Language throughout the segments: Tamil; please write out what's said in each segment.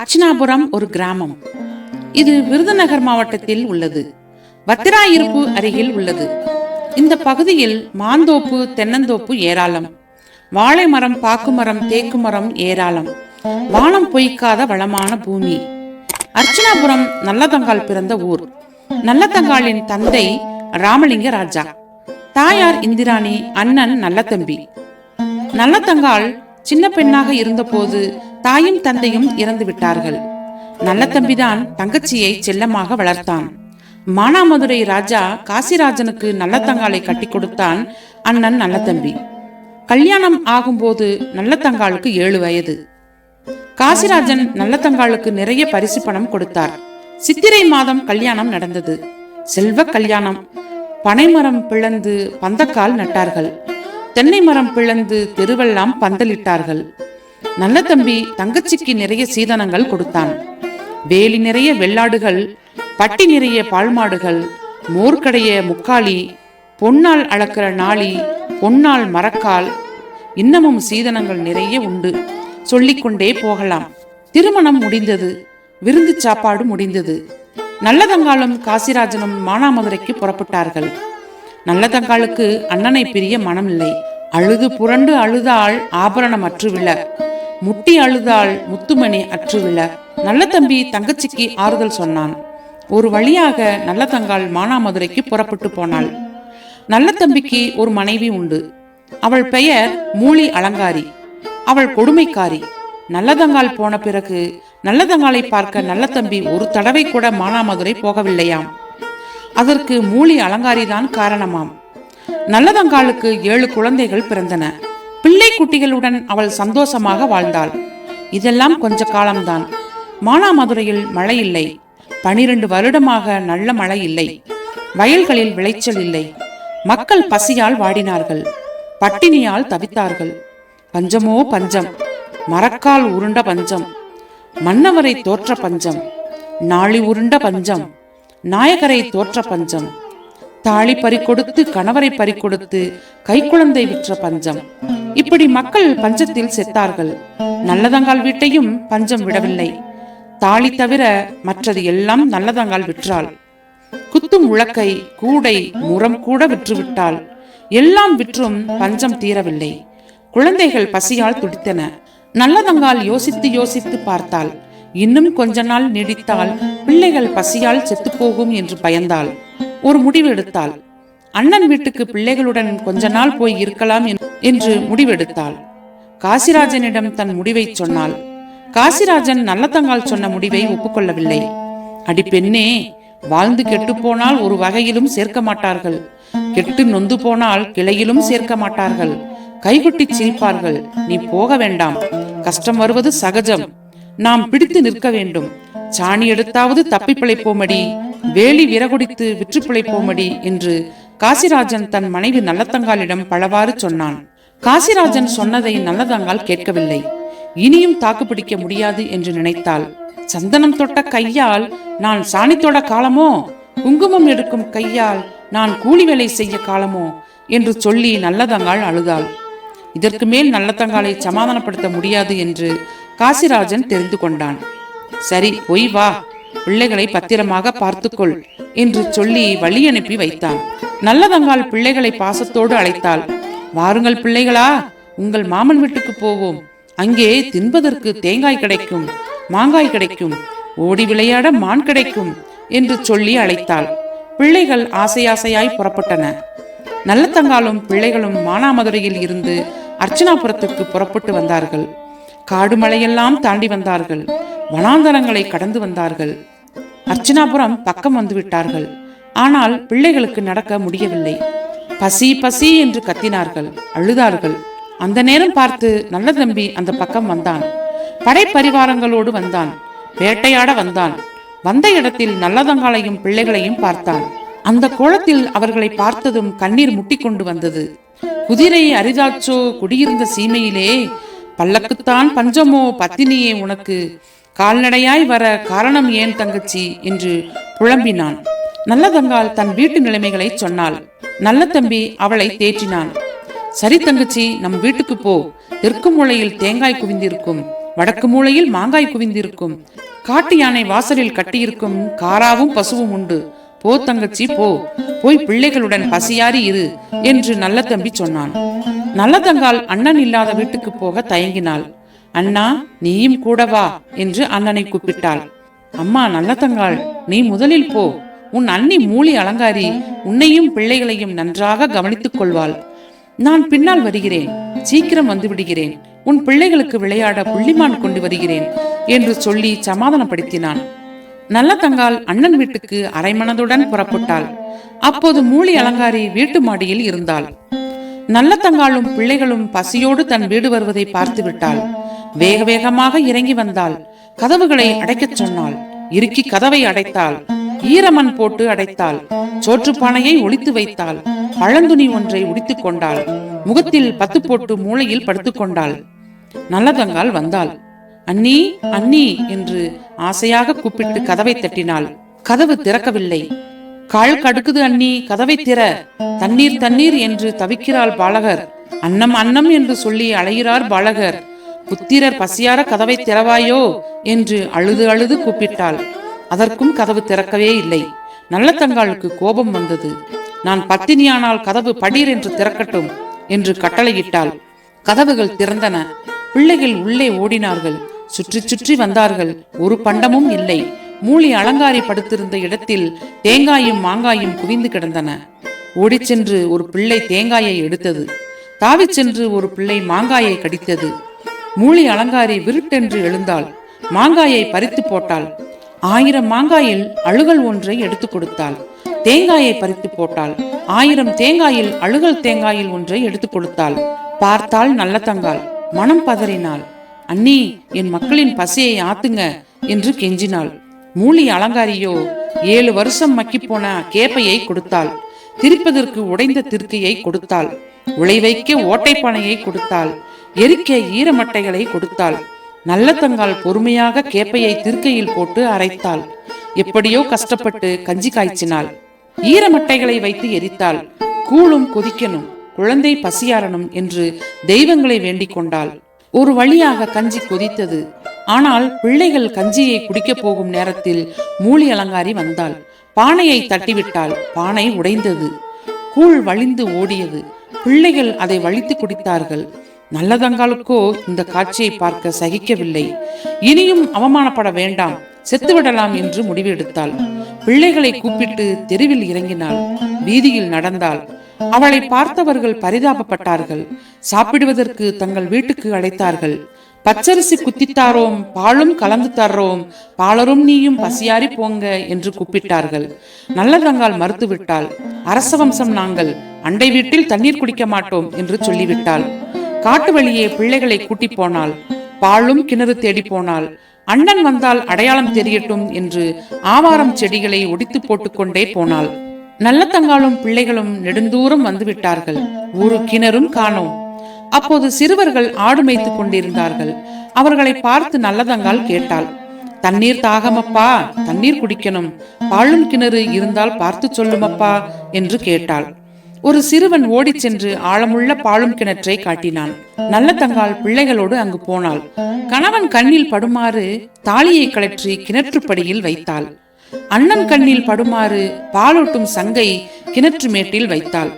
அர்ச்சனாபுரம் ஒரு கிராமம். இது விருதுநகர் மாவட்டத்தில் உள்ளது. வத்திராயிருப்பு அருகில் உள்ளது. இந்த பகுதியில் மாந்தோப்பு தென்னந்தோப்பு ஏராளம். வாழை மரம் பாக்கு மரம் தேக்கு மரம் ஏராளம். வானம் பொய்க்காத வளமான பூமி. அர்ச்சனாபுரம் நல்லதங்கால் பிறந்த ஊர். நல்லதங்காலின் தந்தை ராமலிங்க ராஜா. தாயார் இந்திராணி அண்ணன் நல்லதம்பி. நல்லதங்காள் சின்ன பெண்ணாக இருந்தபோது தாயும் தந்தையும் இறந்து விட்டார்கள் நல்ல தம்பிதான் தங்கச்சியை செல்லமாக வளர்த்தான். மானாமதுரை ராஜா காசிராஜனுக்கு நல்ல தங்காலை கட்டி கொடுத்தான் அண்ணன் நல்ல தம்பி. கல்யாணம் ஆகும்போது நல்ல தங்காளுக்கு ஏழு வயது. காசிராஜன் நல்ல தங்காளுக்கு நிறைய பரிசு பணம் கொடுத்தார். சித்திரை மாதம் கல்யாணம் நடந்தது. செல்வ கல்யாணம். பனைமரம் பிளந்து பந்தக்கால் நட்டார்கள். தென்னை மரம் பிளந்து தெருவெல்லாம் பந்தலிட்டார்கள். நல்ல தம்பி தங்கச்சிக்கு நிறைய சீதனங்கள் கொடுத்தான். வேலி நிறைய வெள்ளாடுகள் பட்டி நிறைய பால்மாடுகள் மோர்க்கடைய முக்காளி பொன்னால் அளக்கிற நாளி பொன்னால் மரக்கால் இன்னமும் சீதனங்கள் நிறைய உண்டு. சொல்லிக்கொண்டே போகலாம். திருமணம் முடிந்தது. விருந்து சாப்பாடு முடிந்தது. நல்லதங்காலும் காசிராஜனும் மானாமதுரைக்கு புறப்பட்டார்கள். நல்லதங்காலுக்கு அண்ணனை பிரிய மனமில்லை. அழுது புரண்டு அழுதாள் ஆபரணம் அற்று விழ. முட்டி அழுதாள் முத்துமணி அற்று விழ நல்ல தம்பி தங்கச்சிக்கு ஆறுதல் சொன்னான். ஒரு வழியாக நல்ல தங்காள் மானாமதுரைக்கு புறப்பட்டு போனாள். நல்ல தம்பிக்கு ஒரு மனைவி உண்டு. அவள் பெயர் மூலி அலங்காரி. அவள் கொடுமைக்காரி. நல்லதங்கால் போன பிறகு நல்லதங்காலை பார்க்க நல்ல தம்பி ஒரு தடவை கூட மானாமதுரை போகவில்லையாம். அதற்கு மூலி அலங்காரிதான் காரணமாம். நல்லதங்காலுக்கு ஏழு குழந்தைகள் பிறந்தன. பிள்ளை குட்டிகளுடன் அவள் சந்தோஷமாக வாழ்ந்தாள். இதெல்லாம் கொஞ்ச காலம்தான். மானாமதுரையில் மழை இல்லை. பனிரெண்டு வருடமாக நல்ல மழை இல்லை. வயல்களில் விளைச்சல் இல்லை. மக்கள் பசியால் வாடினார்கள். பட்டினியால் தவித்தார்கள். பஞ்சமோ பஞ்சம். மரக்கால் உருண்ட பஞ்சம். மன்னவரை தோற்ற பஞ்சம். நாளி உருண்ட பஞ்சம். நாயகரை தோற்ற பஞ்சம். தாலி பறிக்கொடுத்து கணவரை பறிக்கொடுத்து கைக்குழந்தை விற்ற பஞ்சம். இப்படி மக்கள் பஞ்சத்தில் செத்தார்கள். நல்லதங்கால் வீட்டையும் பஞ்சம் விடவில்லை. தாலி தவிர மற்றது எல்லாம் நல்லதங்கால் விற்றாள். குத்தும் உழக்கை கூடை முரம் கூட விற்றுவிட்டாள். எல்லாம் விற்றும் பஞ்சம் தீரவில்லை. குழந்தைகள் பசியால் துடித்தன. நல்லதங்கால் யோசித்து யோசித்து பார்த்தாள். இன்னும் கொஞ்ச நாள் நீடித்தால் பிள்ளைகள் பசியால் செத்துப்போகும் என்று பயந்தாள். ஒரு முடிவு எடுத்தாள் அண்ணன் வீட்டுக்கு பிள்ளைகளுடன் கொஞ்ச நாள் போய் இருக்கலாம் என்று முடிவெடுத்தாள். காசிராஜனிடம் தன் முடிவை சொன்னாள். காசிராஜன் நல்லதங்கால் சொன்ன முடிவை ஒப்புக்கொள்ளவில்லை. அடி பெண்ணே வாழ்ந்து கெட்டு போனால் ஒரு வகையிலும் சேர்க்க மாட்டார்கள். கெட்டு நொந்து போனால் கிளையிலும் சேர்க்க மாட்டார்கள். கைகுட்டி சிரிப்பார்கள். நீ போக வேண்டாம். கஷ்டம் வருவது சகஜம். நாம் பிடித்து நிற்க வேண்டும். சாணி எடுத்தாவது தப்பி பிழைப்போமடி. வேலி விறகுடித்து விற்று பிழைப்போமடி என்று காசிராஜன் தன் மனைவி நல்லதங்காலிடம் பலவாறு சொன்னான். காசிராஜன் சொன்னதை நல்லதங்கால் கேட்கவில்லை. இனியும் தாக்குப்பிடிக்க முடியாது என்று நினைத்தாள். சந்தனம் தொட்ட கையால் நான் சாணித்தோட காலமோ? குங்குமம் எடுக்கும் கையால் நான் கூலி வேலை செய்ய காலமோ? என்று சொல்லி நல்லதங்காள் அழுதாள். இதற்கு மேல் நல்லதங்காலை சமாதானப்படுத்த முடியாது என்று காசிராஜன் தெரிந்து கொண்டான். சரி பொய் வா. பிள்ளைகளை பத்திரமாக பார்த்துக்கொள் என்று சொல்லி வழி அனுப்பி வைத்தான். நல்லதங்கால் பிள்ளைகளை பாசத்தோடு அழைத்தாள். வாருங்கள் பிள்ளைகளா உங்கள் மாமன் வீட்டுக்கு போவோம். அங்கே தின்பதற்கு தேங்காய் கிடைக்கும் மாங்காய் கிடைக்கும் ஓடி விளையாட மான் கிடைக்கும் என்று சொல்லி அழைத்தாள். பிள்ளைகள் ஆசையாசையாய் புறப்பட்டன. நல்லத்தங்காலும் பிள்ளைகளும் மானாமதுரையில் இருந்து அர்ச்சனாபுரத்துக்கு புறப்பட்டு வந்தார்கள். காடு மலையெல்லாம் தாண்டி வந்தார்கள். வனாந்தரங்களை கடந்து வந்தார்கள். அர்ச்சனாபுரம் பக்கம் வந்து விட்டார்கள். ஆனால் பிள்ளைகளுக்கு நடக்க முடியவில்லை. பசி பசி என்று கத்தினார்கள். அழுதார்கள். அந்த நேரம் பார்த்து நல்ல தம்பி அந்த பக்கம் வந்தான். படைப்பரிவாரங்களோடு வந்தான். வேட்டையாட வந்தான். வந்த இடத்தில் நல்லதங்காலையும் பிள்ளைகளையும் பார்த்தான். அந்த கோலத்தில் அவர்களை பார்த்ததும் கண்ணீர் முட்டி கொண்டு வந்தது. குதிரை அரிதாச்சோ குடியிருந்த சீமையிலே பல்லக்குத்தான் பஞ்சமோ பத்தினியே உனக்கு. கால்நடையாய் வர காரணம் ஏன் தங்கச்சி? என்று புலம்பினான். நல்லதங்கால் தன் வீட்டு நிலைமைகளை சொன்னாள். நல்ல தம்பி அவளை தேற்றினான். சரி தங்கச்சி நம் வீட்டுக்கு போ. தெற்கு மூலையில் தேங்காய் குவிந்திருக்கும். வடக்கு மூலையில் மாங்காய் குவிந்திருக்கும். காட்டு யானை வாசலில் கட்டியிருக்கும் காராவும் பசுவும் உண்டு. போ தங்கச்சி போ. போய் பிள்ளைகளுடன் பசியாரி இரு என்று நல்ல தம்பி சொன்னான். நல்ல தங்கால் அண்ணன் இல்லாத வீட்டுக்கு போக தயங்கினாள். அண்ணா நீயும் கூட வா என்று அண்ணனை கூப்பிட்டாள். அம்மா நல்ல தங்காள் நீ முதலில் போ. உன் அண்ணி மூலி அலங்காரி உன்னையும் பிள்ளைகளையும் நன்றாக கவனித்துக் கொள்வாள். நான் பின்னால் வருகிறேன் சீக்கிரம் வந்து விடுகிறேன். உன் பிள்ளைகளுக்கு விளையாட புள்ளிமான் கொண்டு வருகிறேன் என்று சொல்லி சமாதானப்படுத்தினான். நல்ல தங்கால் அண்ணன் வீட்டுக்கு அரைமனதுடன் புறப்பட்டாள். அப்போது மூலி அலங்காரி வீட்டு மாடியில் இருந்தாள். நல்ல தங்காலும் பிள்ளைகளும் பசியோடு தன் வீடு வருவதை பார்த்து விட்டாள் வேக வேகமாக இறங்கி வந்தாள். கதவுகளை அடைக்கச் சொன்னாள். இறுக்கி கதவை அடைத்தாள். ஈரமண் போட்டு அடைத்தாள். சோற்றுப்பானையை ஒளித்து வைத்தாள். பழந்துணி ஒன்றை உடித்துக் கொண்டாள். முகத்தில் பத்து போட்டு மூளையில் படுத்துக் கொண்டாள். நல்லதங்கால் வந்தாள். அண்ணி அண்ணி என்று ஆசையாக கூப்பிட்டு கதவை தட்டினாள். கதவு திறக்கவில்லை. கால் கடுக்குது அண்ணி. கதவை திற. தண்ணீர் தண்ணீர் என்று தவிக்கிறாள் பாலகர். அன்னம் அன்னம் என்று சொல்லி அழைகிறார் பாலகர். புத்திரர் பசியார கதவை திறவாயோ என்று அழுது அழுது கூப்பிட்டாள். அதற்கும் கதவு திறக்கவே இல்லை. நல்லத்தங்காளுக்கு கோபம் வந்தது. நான் பத்தினியானால் கதவு படீர் என்று திறக்கட்டும் என்று கட்டளையிட்டாள். கதவுகள் திறந்தன. பிள்ளைகள் உள்ளே ஓடினார்கள். சுற்றி சுற்றி வந்தார்கள். ஒரு பண்டமும் இல்லை. மூலி அலங்காரி படுத்திருந்த இடத்தில் தேங்காயும் மாங்காயும் குவிந்து கிடந்தன. ஓடிச் சென்று ஒரு பிள்ளை தேங்காயை எடுத்தது. தாவிச் சென்று ஒரு பிள்ளை மாங்காயை கடித்தது. மூலி அலங்காரி விருட்டென்று எழுந்தாள். மாங்காயை பறித்து போட்டாள். ஆயிரம் மாங்காயில் அழுகல் ஒன்றை எடுத்துக் கொடுத்தாள். தேங்காயை பறித்து போட்டாள். ஆயிரம் தேங்காயில் அழுகல் தேங்காயில் ஒன்றை எடுத்து கொடுத்தாள். பார்த்தாள் நல்ல தங்காள். மனம் பதறினாள். அண்ணி என் மக்களின் பசியை ஆத்துங்க என்று கெஞ்சினாள். மூலி அலங்காரியோ ஏழு வருஷம் மக்கி போன கேப்பையை கொடுத்தாள். திரிப்பதற்கு உடைந்த திருக்கையை கொடுத்தாள். உழை வைக்க ஓட்டைப்பானையை கொடுத்தாள். எரிக்க ஈரமட்டைகளை கொடுத்தாள். நல்லத்தங்கால் பொறுமையாக கேப்பையை திருக்கையில் போட்டு அரைத்தாள். எப்படியோ கஷ்டப்பட்டு கஞ்சி காய்ச்சினாள். ஈரமட்டைகளை வைத்து எரித்தாள். கூழும் கொதிக்கணும் குழந்தை பசியாரணும் என்று தெய்வங்களை வேண்டிக் கொண்டாள். ஒரு வழியாக கஞ்சி கொதித்தது. ஆனால் பிள்ளைகள் கஞ்சியை குடிக்கப் போகும் நேரத்தில் மூலி அலங்காரி வந்தாள். பானையை தட்டிவிட்டால் பானை உடைந்தது. கூழ் வழிந்து ஓடியது. பிள்ளைகள் அதை வழித்து குடித்தார்கள். நல்லதங்காலுக்கோ இந்த காட்சியை பார்க்க சகிக்கவில்லை. இனியும் அவமானப்பட வேண்டாம். செத்துவிடலாம் என்று முடிவெடுத்தாள். பிள்ளைகளை கூப்பிட்டு தெருவில் இறங்கினாள். வீதியில் நடந்தாள். அவளை பார்த்தவர்கள் பரிதாபப்பட்டார்கள். சாப்பிடுவதற்கு தங்கள் வீட்டுக்கு அழைத்தார்கள். பச்சரிசி குத்தித்தாரோம் பாலும் கலந்து தர்றோம் பாலரும் நீயும் பசியாரி போங்க என்று கூப்பிட்டார்கள். நல்லதங்கால் மறுத்துவிட்டாள். அரச வம்சம் நாங்கள். அண்டை வீட்டில் தண்ணீர் குடிக்க மாட்டோம் என்று சொல்லிவிட்டாள். காட்டு வழியே பிள்ளைகளை கூட்டி போனாள். பாலும் கிணறு தேடி போனாள். அண்ணன் வந்தால் அடையாளம் தெரியட்டும் என்று ஆவாரம் செடிகளை ஒடித்து போட்டுக்கொண்டே போனாள். நல்ல தங்காலும் பிள்ளைகளும் நெடுந்தூரம் வந்து விட்டார்கள் ஒரு கிணறும் காணோம். அப்போது சிறுவர்கள் ஆடு மேய்த்து கொண்டிருந்தார்கள். அவர்களை பார்த்து நல்லதங்கால் கேட்டாள். தண்ணீர் தாகமப்பா தண்ணீர் குடிக்கணும். பாழும் கிணறு இருந்தால் பார்த்து சொல்லுமப்பா என்று கேட்டாள். ஒரு சிறுவன் ஓடிச் சென்று ஆழமுள்ள பாழும் கிணற்றை காட்டினான். நல்ல தங்கால் பிள்ளைகளோடு அங்கு போனாள். கணவன் கண்ணில் படுமாறு தாலியை கழற்றி கிணற்றுப்படியில் வைத்தாள். அண்ணன் கண்ணில் படுமாறு பாலூட்டும் சங்கை கிணற்று மேட்டில் வைத்தாள்.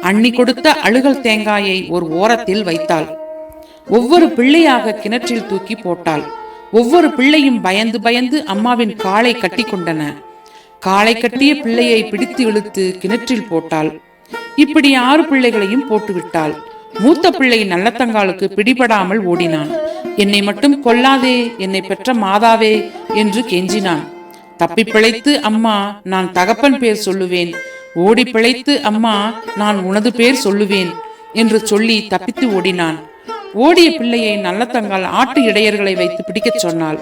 அண்ணி கொடுத்த அழுகல் தேங்காயை ஒரு ஓரத்தில் வைத்தாள். ஒவ்வொரு பிள்ளையாக கிணற்றில் தூக்கி போட்டாள். ஒவ்வொரு பிள்ளையும் பயந்து பயந்து அம்மாவின் காலை கட்டி கொண்டன. காலை கட்டிய பிள்ளையை பிடித்து இழுத்து கிணற்றில் போட்டாள். இப்படி ஆறு பிள்ளைகளையும் போட்டுவிட்டாள். மூத்த பிள்ளை நல்லத்தங்காலுக்கு பிடிபடாமல் ஓடினான். என்னை மட்டும் கொல்லாதே என்னை பெற்ற மாதாவே என்று கெஞ்சினான். தப்பி பிழைத்து அம்மா நான் தகப்பன் பேர் சொல்லுவேன். ஓடி பிழைத்து அம்மா நான் உனது பேர் சொல்லுவேன் என்று சொல்லி தப்பித்து ஓடினான். ஓடிய பிள்ளையை நல்லத்தங்கால் ஆட்டு இடையர்களை வைத்து பிடிக்கச் சொன்னாள்.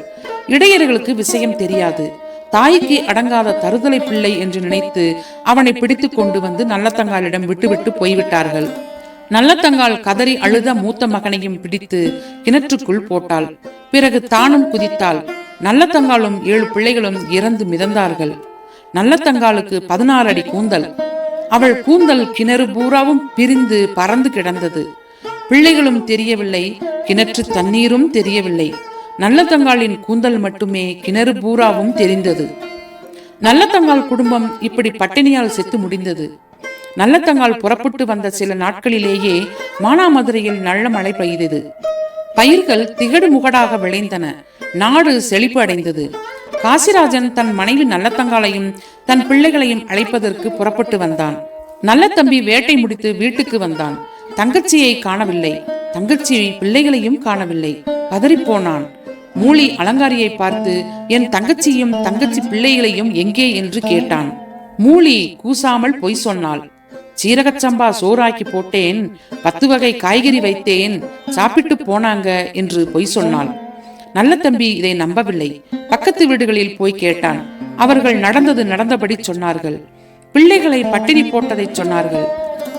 இடையர்களுக்கு விஷயம் தெரியாது. தாய்க்கு அடங்காத தருதலை பிள்ளை என்று நினைத்து அவனை பிடித்து கொண்டு வந்து நல்லத்தங்காலிடம் விட்டுவிட்டு போய்விட்டார்கள். நல்லத்தங்கால் கதறி அழுத மூத்த மகனையும் பிடித்து கிணற்றுக்குள் போட்டாள். பிறகு தானும் குதித்தாள். நல்லத்தங்காலும் ஏழு பிள்ளைகளும் இறந்து மிதந்தார்கள். நல்லத்தங்காலுக்கு பதினாறு அடி கூந்தல். அவள் கூந்தல் கிணறு பூராவும் பிரிந்து பறந்து கிடந்தது. பிள்ளைகளும் தெரியவில்லை கிணற்று தண்ணீரும் தெரியவில்லை. நல்லதங்காளின் கூந்தல் மட்டுமே கிணறு பூராவும் தெரிந்தது. நல்லதங்காள் குடும்பம் இப்படி பட்டினியால் செத்து முடிந்தது. நல்லத்தங்கால் புறப்பட்டு வந்த சில நாட்களிலேயே மானாமதுரையில் நல்ல மழை பெய்தது. பயிர்கள் திகடு முகடாக விளைந்தன. நாடு செழிப்பு அடைந்தது. காசிராஜன் தன் மனைவி நல்லத்தங்காலையும் தன் பிள்ளைகளையும் அழைப்பதற்கு புறப்பட்டு வந்தான். நல்ல தம்பி வேட்டை முடித்து வீட்டுக்கு வந்தான். தங்கச்சியை காணவில்லை. தங்கச்சி பிள்ளைகளையும் காணவில்லை. பதறிப்போனான் மூலி அலங்காரியை பார்த்து என் தங்கச்சியும் தங்கச்சி பிள்ளைகளையும் எங்கே? என்று கேட்டான். மூலி கூசாமல் பொய் சொன்னாள். சீரகச்சம்பா சோறாக்கி போட்டேன். பத்து வகை காய்கறி வைத்தேன். சாப்பிட்டு போனாங்க என்று பொய் சொன்னாள். நல்ல தம்பி இதை நம்பவில்லை. பக்கத்து வீடுகளில் போய் கேட்டான். அவர்கள் நடந்தது நடந்தபடி சொன்னார்கள். பிள்ளைகளை பட்டினி போட்டதை சொன்னார்கள்.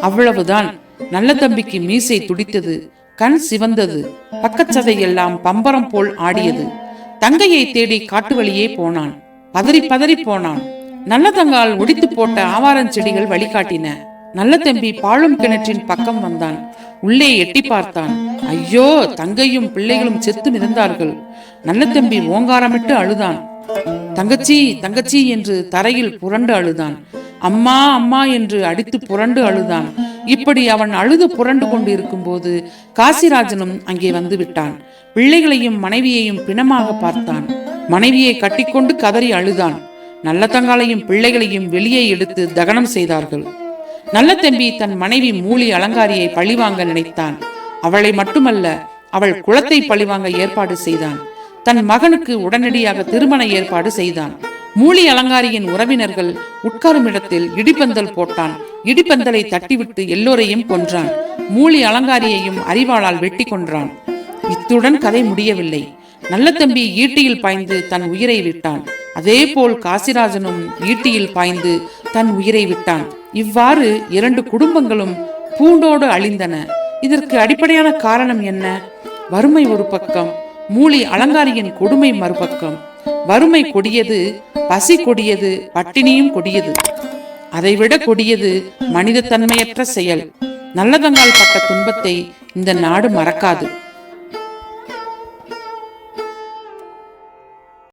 அவ்வளவுதான். நல்ல தம்பிக்கு மீசை துடித்தது. கண் சிவந்தது. பக்கச்சதை எல்லாம் பம்பரம் போல் ஆடியது. தங்கையை தேடி காட்டு வழியே போனான். பதறி பதறி போனான். நல்ல தங்கால் ஒடித்து போட்ட ஆவாரஞ்செடிகள் வழிகாட்டின. நல்ல தம்பி பாழும் கிணற்றின் பக்கம் வந்தான். உள்ளே எட்டி பார்த்தான். ஐயோ தங்கையும் பிள்ளைகளும் செத்து மிதந்தார்கள். நல்ல தம்பி ஓங்காரமிட்டு அழுதான். தங்கச்சி தங்கச்சி என்று தரையில் புரண்டு அழுதான். அம்மா அம்மா என்று அடித்து புரண்டு அழுதான். இப்படி அவன் அழுது புரண்டு கொண்டு இருக்கும்போது காசிராஜனும் அங்கே வந்து விட்டான். பிள்ளைகளையும் மனைவியையும் பிணமாக பார்த்தான். மனைவியை கட்டிக்கொண்டு கதறி அழுதான். நல்ல தங்காளையும் பிள்ளைகளையும் வெளியே எடுத்து தகனம் செய்தார்கள். நல்ல தம்பி தன் மனைவி மூலி அலங்காரியை பழிவாங்க நினைத்தான். அவளை மட்டுமல்ல அவள் குளத்தை பழிவாங்க ஏற்பாடு செய்தான். தன் மகனுக்கு உடனடியாக திருமண ஏற்பாடு செய்தான். மூலி அலங்காரியின் உறவினர்கள் உட்காரும் இடத்தில் இடிபந்தல் போட்டான். இடிப்பந்தலை தட்டிவிட்டு எல்லோரையும் கொன்றான். மூலி அலங்காரியையும் அறிவாளால் வெட்டி கொன்றான். இத்துடன் கதை முடியவில்லை. நல்ல தம்பி ஈட்டியில் பாய்ந்து தன் உயிரை விட்டான். அதே போல் காசிராஜனும் ஈட்டியில் பாய்ந்து தன் உயிரை விட்டான். இவ்வாறு இரண்டு குடும்பங்களும் பூண்டோடு அழிந்தன. இதற்கு அடிப்படையான காரணம் என்ன? வறுமை ஒரு பக்கம் மூலி அலங்காரியின் கொடுமை மறுபக்கம். வறுமை கொடியது பசி கொடியது பட்டினியும் கொடியது. அதைவிட கொடியது மனித தன்மையற்ற செயல். நல்லதங்கால் பட்ட துன்பத்தை இந்த நாடு மறக்காது.